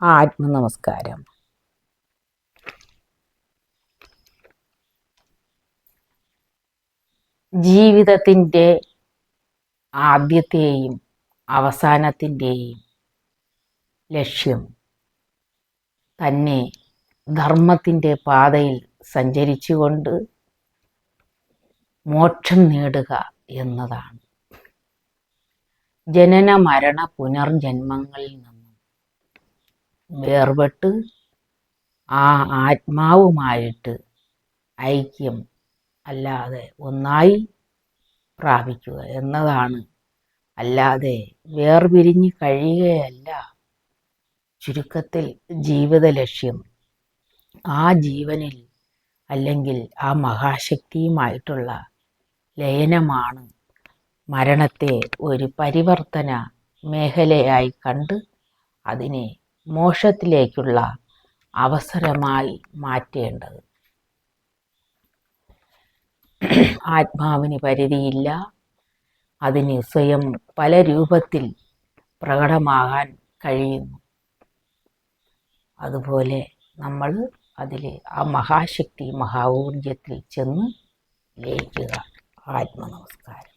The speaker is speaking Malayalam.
ആത്മനമസ്കാരം. ജീവിതത്തിന്റെ ആദ്യത്തെയും അവസാനത്തിന്റെയും ലക്ഷ്യം തന്നെ ധർമ്മത്തിന്റെ പാതയിൽ സഞ്ചരിച്ചുകൊണ്ട് മോക്ഷം നേടുക എന്നതാണ്. ജനന മരണ പുനർജന്മങ്ങളിൽ നിന്നും വേർപെട്ട് ആ ആത്മാവുമായിട്ട് ഐക്യം അല്ലാതെ ഒന്നായി പ്രാപിക്കുക എന്നതാണ്. അല്ലാതെ വേർപിരിഞ്ഞ് കഴിയുകയല്ല. ചുരുക്കത്തിൽ ജീവിത ലക്ഷ്യം ആ ജീവനിൽ അല്ലെങ്കിൽ ആ മഹാശക്തിയുമായിട്ടുള്ള ലയനമാണ് മരണത്തെ ഒരു പരിവർത്തന മേഖലയായി കണ്ട് അതിനെ മോക്ഷത്തിലേക്കുള്ള അവസരമായി മാറ്റേണ്ടത്. ആത്മാവിന് പരിധിയില്ല. അതിന് സ്വയം പല രൂപത്തിൽ പ്രകടമാകാൻ കഴിയുന്നു. അതുപോലെ നമ്മൾ അതിൽ ആ മഹാശക്തി മഹാ ഊർജത്തിൽ ചെന്ന് ലയിക്കുക. ആത്മനമസ്കാരം.